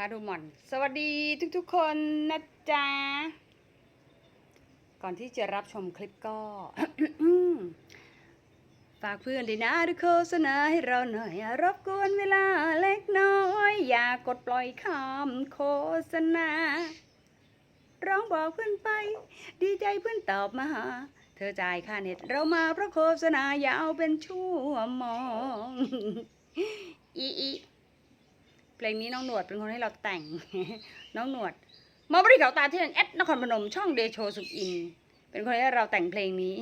พาดูหมอน สวัสดีทุกๆคนนะจ๊ะ ก่อนที่จะรับชมคลิปก็ ฝากเพื่อนดีนะดูโฆษณาให้เราหน่อย รบกวนเวลาเล็กน้อย อย่ากดปล่อยคำโฆษณา ร้องบอกเพื่อนไป ดีใจเพื่อนตอบมาเธอจ่ายค่าเน็ตเรามาเพราะโฆษณายาวเป็นชั่วโมงอีอี เพลงนี้น้องหนวดเป็นคนให้เราแต่ง น้องหนวดมาบริเขาตาที่นันแอดนครพนมช่องเดโชสุขอิน เป็นคนให้เราแต่งเพลงนี้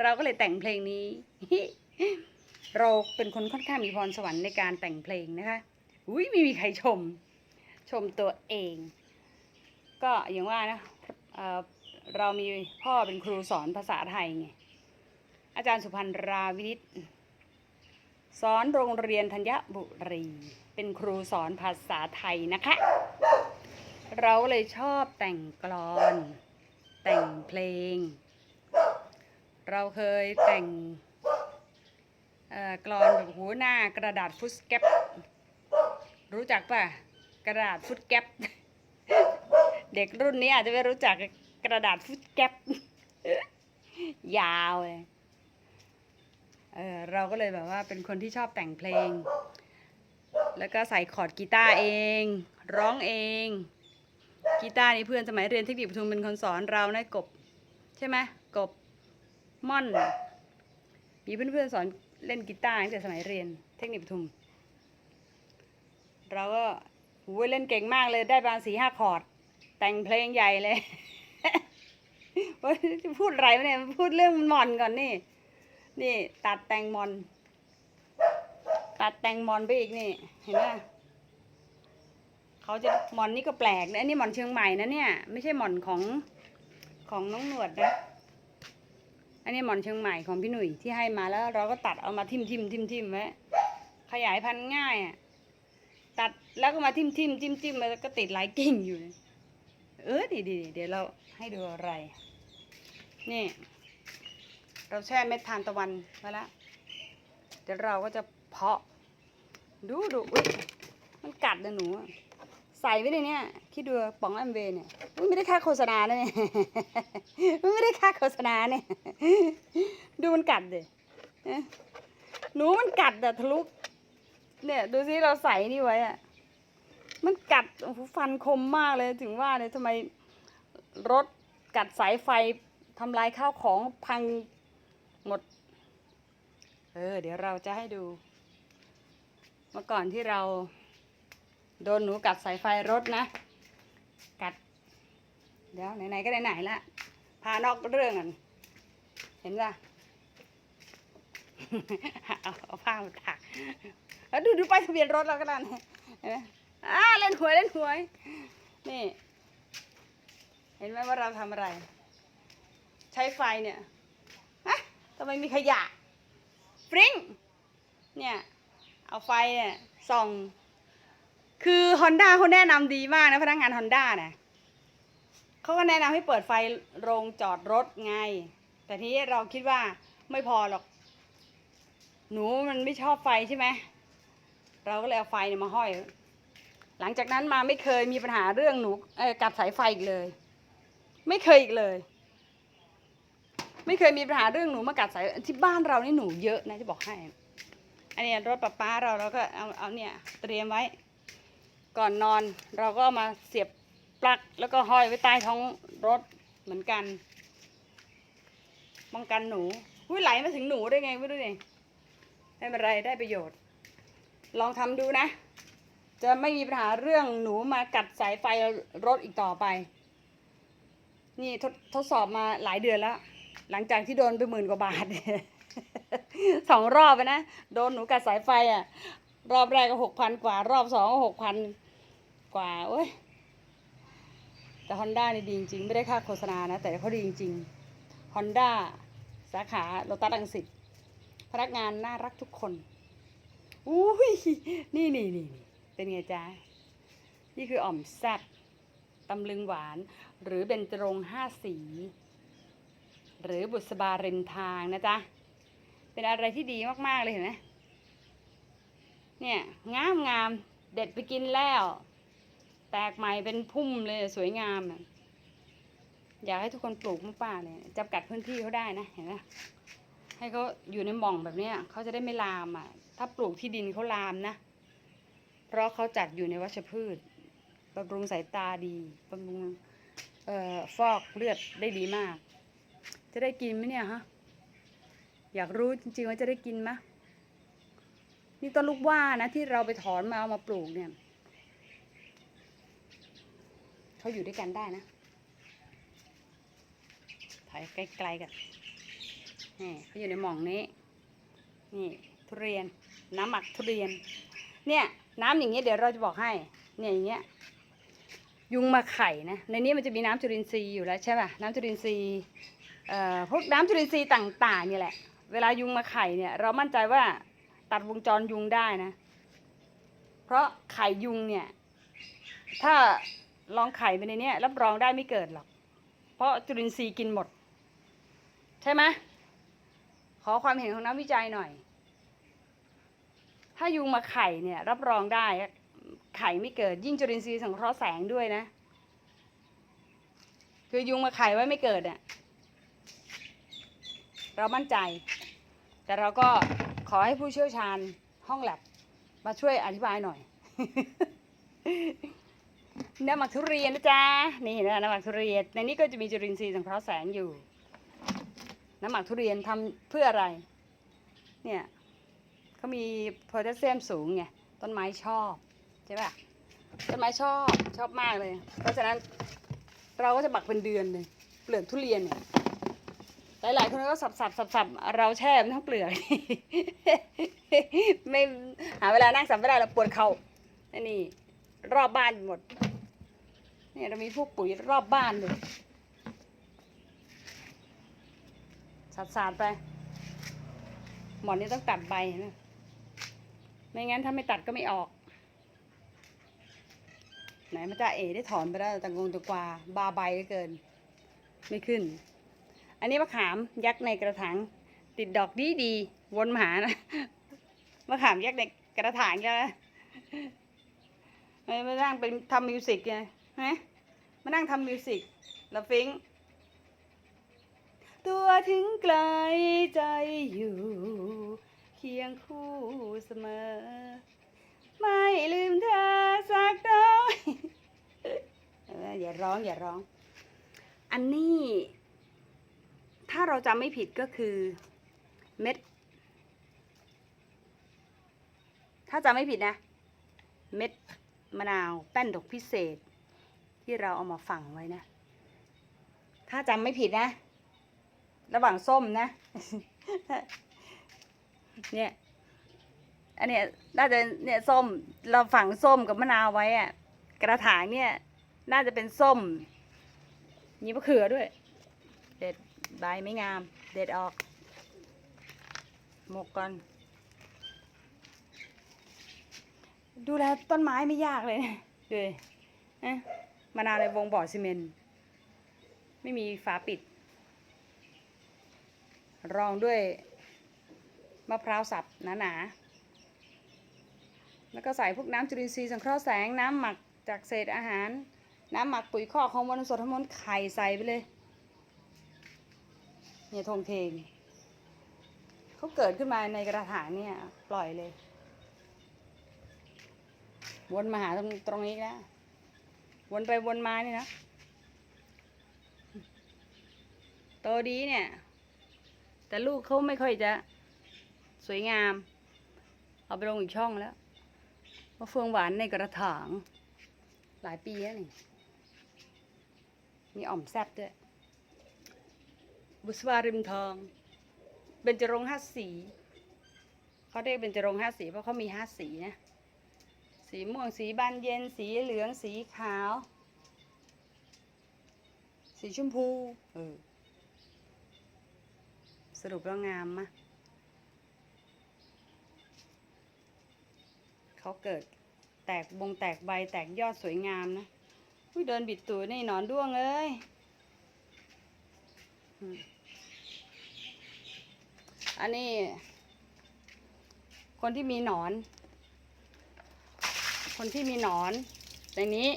เราก็เลยแต่งเพลงนี้ เราเป็นคนค่อนข้างมีพรสวรรค์ในการแต่งเพลงนะคะอุ้ยไม่มีใครชม ชมตัวเอง ก็อย่างว่านะเออเรามีพ่อเป็นครูสอนภาษาไทยไงอาจารย์สุพันราวินิตสอนโรงเรียนธัญบุรี เป็นครูสอนภาษาไทยนะคะ เราเลยชอบแต่งกลอน แต่งเพลง เราเคยแต่งกลอนแบบหูหน้ากระดาษฟุตแกปรู้จักป่ะ กระดาษฟุตแกปเด็กรุ่นนี้อาจจะไม่รู้จักกระดาษฟุตแกปยาวเลยเออเราก็เลยแบบว่าเป็นคนที่ชอบแต่งเพลง แล้วก็ใส่คอร์ดกีตาร์เอง ร้องเองกีตาร์นี่เพื่อนสมัยเรียนเทคนิคปทุมเป็นคนสอนเรานะกบ ใช่ไหมกบม่อน มีเพื่อนๆสอนเล่นกีตาร์ตั้งแต่สมัยเรียนเทคนิคปทุม เราก็หูยเล่นเก่งมากเลยได้ประมาณสี่ห้าคอร์ด แต่งเพลงใหญ่เลยเฮ้ยจะพูดอะไรวะเนี่ยพูดเรื่องมอนก่อนนี่ นี่ตัดแต่งมอน ตัดแต่งมอนไปอีกนี่ เห็นไหมเขาจะมอนนี่ก็แปลกนะอันนี้มอนเชียงใหม่นะเนี่ย ไม่ใช่มอนของของน้องหนวดนะ อันนี้หมอนเชียงใหม่ของพี่หนุ่ยที่ให้มาแล้ว เราก็ตัดเอามาทิมทิมทิมทิมไว้ขยายพันธุ์ง่ายอะตัดแล้วก็มาทิมทิมทิมทิมแล้วก็ติดหลายกิ่งอยู่ เออดีดีเดี๋ยวเราให้ดูอะไร นี่ เราแช่เม็ดทานตะวันไว้แล้วเดี๋ยวเราก็จะเพาะ ดูดูอุ้ยมันกัดนะหนู ใส่ไว้ในเนี้ยคิดดูป๋องแอมเวย์เนี่ยอุ้ยไม่ได้ค่าโฆษณาเลยเนี่ยมันไม่ได้ค่าโฆษณาเนี่ยดูมันกัดเดยหนูมันกัดอะทะลุเนี่ยดูสิเราใส่นี่ไว้อะมันกัดโอ้โหฟันคมมากเลยถึงว่าเลยทำไมรถกัดสายไฟทำลายข้าวของพังหมด เออ เดี๋ยวเราจะให้ดู เมื่อก่อนที่เราโดนหนูกัดสายไฟรถนะ กัด เดี๋ยวไหนๆก็ไหนๆละพานอกเรื่องกันเห็นป่ะเอาเอาผ้ามาถักแล้วดูดูป้ายทะเบียนรถเราก็ได้นะเห็นไหมอ่าเล่นหวยเล่นหวย นี่ เห็นไหมว่าเราทำอะไร ใช้ไฟเนี่ยฮะทำไมมีขยะฟริ้งเนี่ย เอาไฟเนี่ยส่อง คือ Honda เขาแนะนำดีมากนะพนักงาน Honda นะเขาก็แนะนำให้เปิดไฟโรงจอดรถไง แต่ทีนี้เราคิดว่าไม่พอหรอก หนูมันไม่ชอบไฟใช่ไหม เราก็เลยเอาไฟเนี่ยมาห้อย หลังจากนั้นมาไม่เคยมีปัญหาเรื่องหนูเออกัดสายไฟอีกเลย ไม่เคยอีกเลย ไม่เคยมีปัญหาเรื่องหนูมากัดสายที่บ้านเรานี่หนูเยอะนะจะบอกให้ อันนี้รถป้าป้าเราเราก็เอาเอาเนี่ยเตรียมไว้ ก่อนนอนเราก็มาเสียบปลั๊กแล้วก็ห้อยไว้ใต้ท้องรถเหมือนกันป้องกันหนูหุ้ยไหลมาถึงหนูได้ไงไม่รู้นี่ไม่เป็นไรได้ประโยชน์ ลองทำดูนะ จะไม่มีปัญหาเรื่องหนูมากัดสายไฟรถอีกต่อไป นี่ทดทดสอบมาหลายเดือนแล้ว หลังจากที่โดนไปหมื่นกว่าบาท สองรอบไปนะ โดนหนูกัดสายไฟอะ รอบแรกก็หกพันกว่า รอบสองก็หกพันกว่าโอ้ยแต่ฮอนด้านี่ดีจริง ไม่ได้ค่าโฆษณานะ แต่เขาดีจริงฮอนด้าสาขาโลตัสรังสิตพนักงานน่ารักทุกคนอุ้ยนี่นี่นี่เป็นไงจ๊ะ นี่คืออ่อมแซ่บตำลึงหวาน หรือเบญจรงห้าสี หรือบุษบาริมทางนะจ๊ะ เป็นอะไรที่ดีมากๆเลยเห็นไหมเนี่ยงามงามเด็ดไปกินแล้ว แตกใหม่เป็นพุ่มเลยสวยงามอยากให้ทุกคนปลูกมะป่าเนี่ยจำกัดพื้นที่เขาได้นะเห็นไหมให้เขาอยู่ในหม่องแบบเนี้ยเขาจะได้ไม่ลามอะ ถ้าปลูกที่ดินเขาลามนะ เพราะเขาจัดอยู่ในวัชพืชบำรุงสายตาดีบำรุงเอ่อฟอกเลือดได้ดีมาก จะได้กินไหมเนี่ยฮะ อยากรู้จริงๆว่าจะได้กินไหมนี่ต้นลูกว่านะที่เราไปถอนมาเอามาปลูกเนี่ยเขาอยู่ด้วยกันได้นะถ่ายใกล้ๆกันนี่เขาอยู่ในหม่องนี้ นี่ทุเรียน น้ำหมักทุเรียน เนี่ยน้ำอย่างเงี้ยเดี๋ยวเราจะบอกให้ เนี่ยอย่างเงี้ย ยุงมาไข่นะ ในนี้มันจะมีน้ำจุลินทรีย์อยู่แล้วใช่ป่ะ น้ำจุลินทรีย์ เอ่อ พวกน้ำจุลินทรีย์ต่างๆนี่แหละ เวลายุงมาไข่เนี่ย เรามั่นใจว่าตัดวงจรยุงได้นะ เพราะไข่ยุงเนี่ย ถ้าลองไข่ไปในนี้รับรองได้ไม่เกิดหรอก เพราะจุลินทรีย์กินหมด ใช่ไหมขอความเห็นของนักวิจัยหน่อย ถ้ายุงมาไข่เนี่ย รับรองได้ไข่ไม่เกิด ยิ่งจุลินทรีย์สังเคราะห์แสงด้วยนะ คือยุงมาไข่ไว้ไม่เกิดอะ เรามั่นใจ แต่เราก็ขอให้ผู้เชี่ยวชาญห้องแลบมาช่วยอธิบายหน่อยน้ำหมักทุเรียนนะจ๊ะนี่นไหมน้ำหมักทุเรียนในนี้ก็จะมีจุลินทรีย์สังเคราะห์แสงอยู่ น้ำหมักทุเรียนทำเพื่ออะไร เนี่ยเขามีโพแทสเซียมสูงไงต้นไม้ชอบใช่ปะต้นไม้ชอบชอบมากเลย เพราะฉะนั้นเราก็จะหมักเป็นเดือนเลยเปลือกทุเรียนเนี่ย หลาย ๆ คนก็สับสับสับสับเราแช่มันทั้งเปลือกไม่หาเวลานั่งสับไม่ได้เราปวดเข่านี่ รอบบ้านหมดเนี่ยเรามีพวกปุ๋ยรอบบ้านเลยสัดสาดไป หมอนนี้ต้องตัดใบนะไม่งั้นถ้าไม่ตัดก็ไม่ออก ไหนมันจะเอได้ถอนไปแล้วตังงตะกวาบาใบเหลือเกิน ไม่ขึ้น อันนี้มะขามยักษ์ในกระถางติดดอกดีดีวนมาหานะมะขามยักษ์ในกระถางใช่ไหมไม่มานั่งเป็นทำมิวสิกไงฮะมานั่งทำมิวสิกแล้วฟิงตัวถึงไกลใจอยู่ เคียงคู่เสมอ ไม่ลืมเธอสักน้อยอย่าร้องอย่าร้อง อันนี้ ถ้าเราจำไม่ผิดก็คือเม็ด ถ้าจำไม่ผิดนะ เม็ดมะนาวแป้นดอกพิเศษ ที่เราเอามาฝังไว้นะ ถ้าจำไม่ผิดนะ ระหว่างส้มนะ เนี่ย อันเนี้ยน่าจะเนี่ยส้ม เราฝังส้มกับมะนาวไว้อะกระถางเนี่ย น่าจะเป็นส้มมีมะเขือด้วยเด็ด ใบไม่งาม เด็ดออก หมกก่อน ดูแลต้นไม้ไม่ยากเลยนะดูดินะมะนาวในวงบ่อซีเมนต์ไม่มีฝาปิด รองด้วยมะพร้าวสับหนาๆ แล้วก็ใส่พวกน้ำจุลินทรีย์สังเคราะห์แสงน้ำหมักจากเศษอาหาร น้ำหมักปุ๋ยคอกฮอร์โมนสดฮอร์โมนไข่ใส่ไปเลย เนี่ยทงเทงเขาเกิดขึ้นมาในกระถางเนี่ย ปล่อยเลย วนมาหาตรงตรงนี้แล้ววนไปวนมาเนี่ยนะโตดีเนี่ย แต่ลูกเขาไม่ค่อยจะสวยงาม เอาไปลงอีกช่องแล้วมะเฟืองหวานในกระถาง หลายปีแล้วนี่ มีอ่อมแซบด้วย บุษวาริมทอง เบญจรงค์ห้าสี เขาเรียกเบญจรงค์ห้าสีเพราะเขามีห้าสีนะ สีม่วง สีบานเย็น สีเหลือง สีขาว สีชมพู เออ สรุปแล้วงามมะเขาเกิดแตกบงแตกใบแตกยอดสวยงามนะอุ้ยเดินบิดตัวนี่หนอนด้วงเอ้ยอ อันนี้ คนที่มีหนอน คนที่มีหนอนในนี้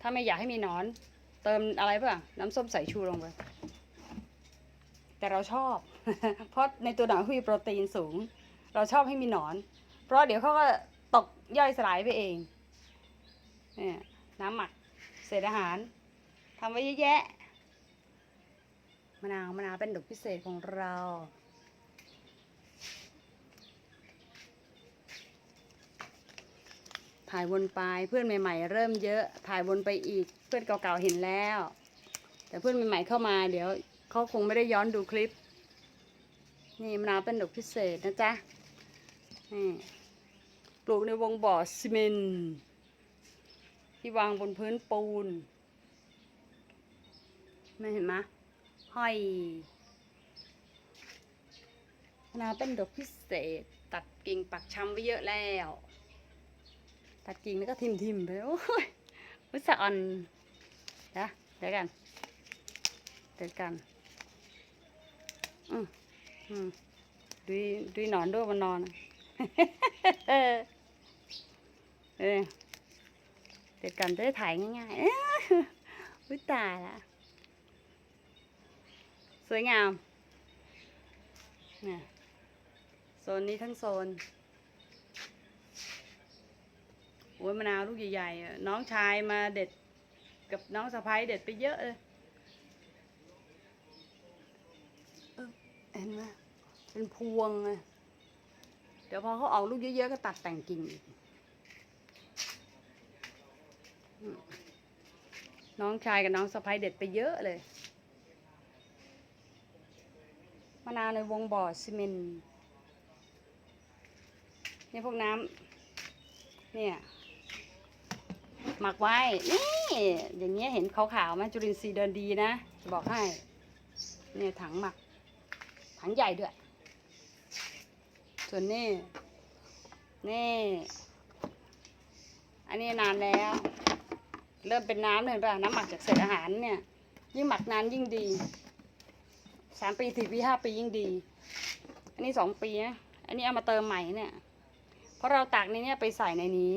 ถ้าไม่อยากให้มีหนอน เติมอะไรป่ะน้ำส้มสายชูลงไป แต่เราชอบ เพราะในตัวหนอนมีโปรตีนสูง เราชอบให้มีหนอน เพราะเดี๋ยวเขาก็ตกย่อยสลายไปเองเนี่ยน้ำหมักเศษอาหารทำไว้เยอะแยะมะนาวมะนาวเป็นดอกพิเศษของเรา ถ่ายวนไปเพื่อนใหม่ๆ เริ่มเยอะถ่ายวนไปอีก เพื่อนเก่าๆเห็นแล้ว แต่เพื่อนใหม่ๆเข้ามาเดี๋ยวเขาคงไม่ได้ย้อนดูคลิป นี่มะนาวเป็นดอกพิเศษนะจ๊ะนี่ปลูกในวงบ่อซีเมนที่วางบนพื้นปูนไม่เห็นไหมห้อยมะนาวเป็นดอกพิเศษ ตัดกิ่งปักชำไว้เยอะแล้ว ตัดกิ่งแล้วก็ทิมทิมๆไปโอ้ยวิสะอ่อนนะเดี๋ยวกันเดี๋ยวกันอืมอืมดูดูนอนด้วยมันนอนเออเออเดี๋ยวกันจะได้ถ่ายง่ายๆวิตายละสวยงามเนี่ยโซนนี้ทั้งโซน โอ้ยมะนาวลูกใหญ่ๆน้องชายมาเด็ดกับน้องสะพ้ายเด็ดไปเยอะเลยเออเห็นไหมเป็นพวงเลยเดี๋ยวพอเขาออกลูกเยอะๆก็ตัดแต่งกิ่งอีกน้องชายกับน้องสะพ้ายเด็ดไปเยอะเลยมะนาวในวงบ่อซีเมนต์นี่พวกน้ำเนี่ย หมักไว้ นี่อย่างเงี้ยเห็นขาวๆไหมจุลินทรีย์เดินดีนะจะบอกให้ เนี่ยถังหมัก ถังใหญ่ด้วย ส่วนนี่ นี่ อันนี้นานแล้ว เริ่มเป็นน้ำเลยเห็นป่ะ น้ำหมักจากเศษอาหารเนี่ย ยิ่งหมักนานยิ่งดี สามปีสี่ปีห้าปียิ่งดี อันนี้สองปีนะ อันนี้เอามาเติมใหม่เนี่ย เพราะเราตักในเนี้ยไปใส่ในนี้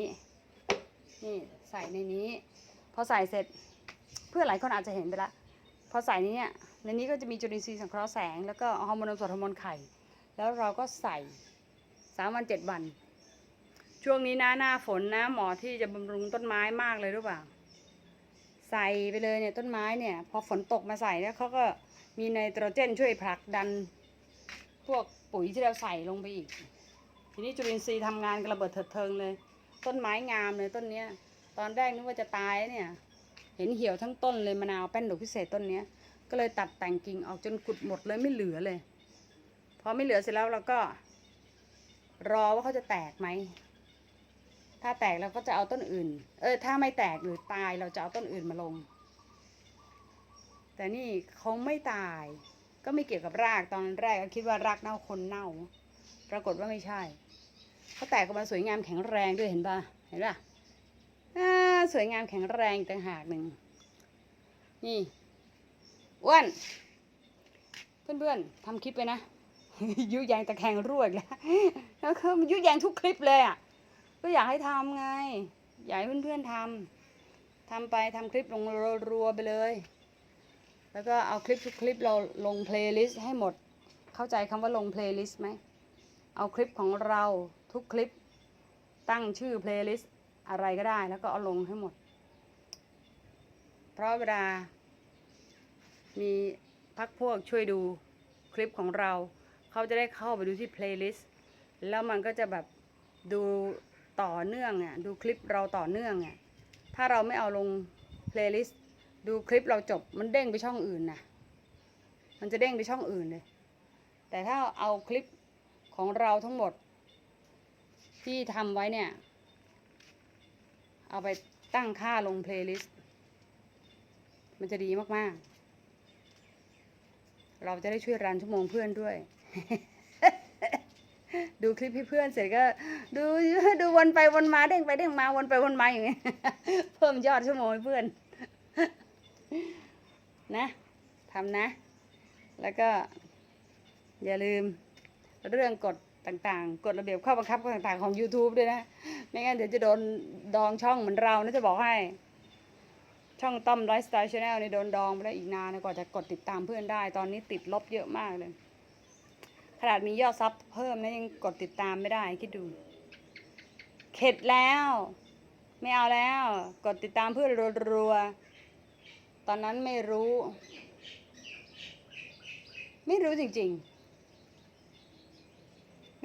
นี่ ใส่ในนี้ พอใส่เสร็จเพื่อนหลายคนอาจจะเห็นไปละพอใส่นี้เนี่ยในนี้ก็จะมีจุลินทรีย์สังเคราะห์แสง แล้วก็ฮอร์โมนนมสดฮอร์โมนไข่ แล้วเราก็ใส่สามวันเจ็ดวัน ช่วงนี้นะหน้าฝนนะหมอที่จะบำรุงต้นไม้มากเลยรู้เปล่าใส่ไปเลยเนี่ยต้นไม้เนี่ยพอฝนตกมาใส่แล้วเขาก็มีไนโตรเจนช่วยผลักดัน พวกปุ๋ยที่เราใส่ลงไปอีก ทีนี้จุลินทรีย์ทำงานกระเบิดเถิดเทิงเลย ต้นไม้งามเลยต้นเนี้ย ตอนแรกนึกว่าจะตายเนี่ย เห็นเหี่ยวทั้งต้นเลยมะนาวแป้นดอกพิเศษต้นเนี้ย ก็เลยตัดแต่งกิ่งออกจนกุดหมดเลยไม่เหลือเลย พอไม่เหลือเสร็จแล้วเราก็ รอว่าเขาจะแตกไหม ถ้าแตกเราก็จะเอาต้นอื่น เออ ถ้าไม่แตกหรือตายเราจะเอาต้นอื่นมาลง แต่นี่เขาไม่ตาย ก็ไม่เกี่ยวกับรากตอนแรกก็คิดว่ารากเน่าคนเน่า ปรากฏว่าไม่ใช่เขาแตกออกมาสวยงามแข็งแรงด้วยเห็นปะเห็นปะ สวยงามแข็งแรงต่างหากหนึ่ง นี่อ้วนเพื่อนๆทำคลิปไปนะยุยงตะแคงรั่วอีกแล้วแล้วคือมันยุยงทุกคลิปเลยอะ ก็อยากให้ทำไง อยากให้เพื่อนๆทำทำไปทำคลิปลงรัวๆไปเลย แล้วก็เอาคลิปทุกคลิปเราลงเพลย์ลิสต์ให้หมด เข้าใจคำว่าลงเพลย์ลิสต์ไหม เอาคลิปของเราทุกคลิปตั้งชื่อเพลย์ลิสต์ อะไรก็ได้แล้วก็เอาลงให้หมด เพราะเวลา มีพักพวกช่วยดูคลิปของเรา เขาจะได้เข้าไปดูที่เพลย์ลิสต์แล้วมันก็จะแบบดูต่อเนื่องอะดูคลิปเราต่อเนื่องอะถ้าเราไม่เอาลงเพลย์ลิสต์ดูคลิปเราจบมันเด้งไปช่องอื่นนะมันจะเด้งไปช่องอื่นเลย แต่ถ้าเอาคลิปของเราทั้งหมดที่ทำไว้เนี่ย เอาไปตั้งค่าลงเพลย์ลิสต์ มันจะดีมาก ๆ เราจะได้ช่วยรันชั่วโมงเพื่อนด้วย ดูคลิปให้เพื่อนเสร็จก็ ดูดูวนไปวนมาเด้งไปเด้งมาวนไปวนมาอย่างเงี้ยเพิ่มยอดชั่วโมงให้เพื่อน นะทำนะ แล้วก็ อย่าลืมเรื่องกด ต่างๆ กฎระเบียบข้อบังคับต่างๆของ YouTube ด้วยนะ ไม่งั้นเดี๋ยวจะโดนดองช่องเหมือนเรานะจะบอกให้ ช่องต้อมไลฟ์สไตล์ชาแนลนี่โดนดองไปแล้วอีกนานนะกว่าจะกดติดตามเพื่อนได้ ตอนนี้ติดลบเยอะมากเลย ขนาดมียอดซับเพิ่มนะยังกดติดตามไม่ได้คิดดู เข็ดแล้ว ไม่เอาแล้ว กดติดตามเพื่อนรัวๆตอนนั้นไม่รู้ ไม่รู้จริง ๆ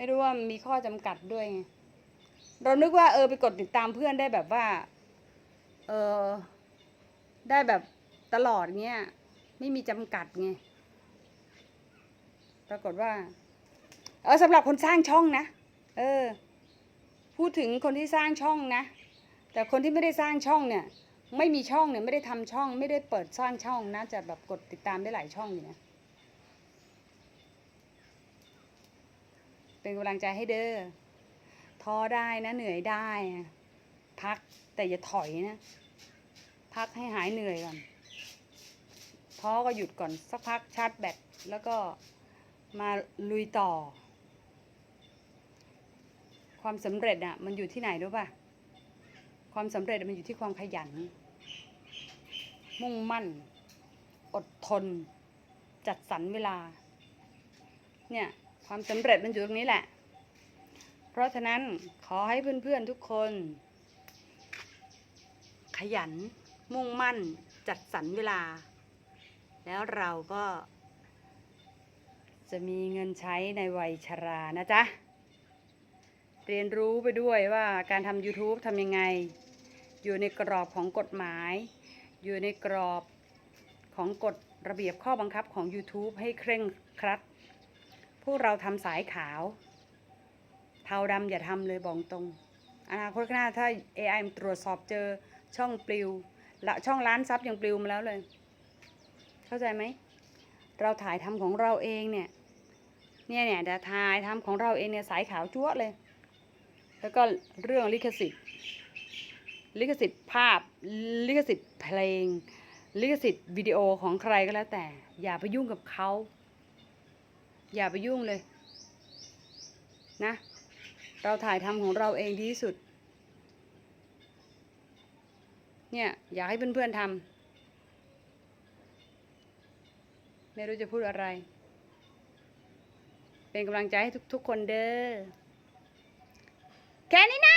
ไม่รู้ว่ามีข้อจำกัดด้วยไงเรานึกว่าเออไปกดติดตามเพื่อนได้แบบว่า เออได้แบบตลอดเงี้ยไม่มีจำกัดไงปรากฏว่า เออสำหรับคนสร้างช่องนะเออ พูดถึงคนที่สร้างช่องนะ แต่คนที่ไม่ได้สร้างช่องเนี่ย ไม่มีช่องเนี่ยไม่ได้ทำช่อง ไม่ได้เปิดสร้างช่องนะจะแบบกดติดตามได้หลายช่องอยู่นะ เป็นกำลังใจให้เด้อท้อได้นะเหนื่อยได้ พักแต่อย่าถอยนะ พักให้หายเหนื่อยก่อนท้อก็หยุดก่อนสักพักชาร์จแบตแล้วก็มาลุยต่อ ความสำเร็จอะมันอยู่ที่ไหนรู้ป่ะความสำเร็จมันอยู่ที่ความขยัน มุ่งมั่น อดทน จัดสรรเวลา เนี่ย ความสำเร็จมันอยู่ตรงนี้แหละ เพราะฉะนั้นขอให้เพื่อนๆทุกคน ขยัน มุ่งมั่น จัดสรรเวลา แล้วเราก็ จะมีเงินใช้ในวัยชรานะจ๊ะ เรียนรู้ไปด้วยว่าการทำ YouTube ทำยังไง อยู่ในกรอบของกฎหมาย อยู่ในกรอบของกฎระเบียบข้อบังคับของ YouTube ให้เคร่งครัด พวกเราทำสายขาว เทาดำอย่าทำเลยบอกตรง อนาคตข้างหน้าถ้า AI มันตรวจสอบเจอช่องปลิวละช่องล้านซับยังปลิวมาแล้วเลย เข้าใจไหม เราถ่ายทำของเราเองเนี่ย เนี่ยเนี่ยจะถ่ายทำของเราเองเนี่ยสายขาวจั๊วเลย แล้วก็เรื่องลิขสิทธิ์ ลิขสิทธิ์ภาพ ลิขสิทธิ์เพลง ลิขสิทธิ์วิดีโอของใครก็แล้วแต่ อย่าไปยุ่งกับเขา อย่าไปยุ่งเลย นะ เราถ่ายทำของเราเองดีที่สุด เนี่ย อยากให้เพื่อนๆทำไม่รู้จะพูดอะไร เป็นกำลังใจให้ทุกๆคนเด้อแค่นี้นะ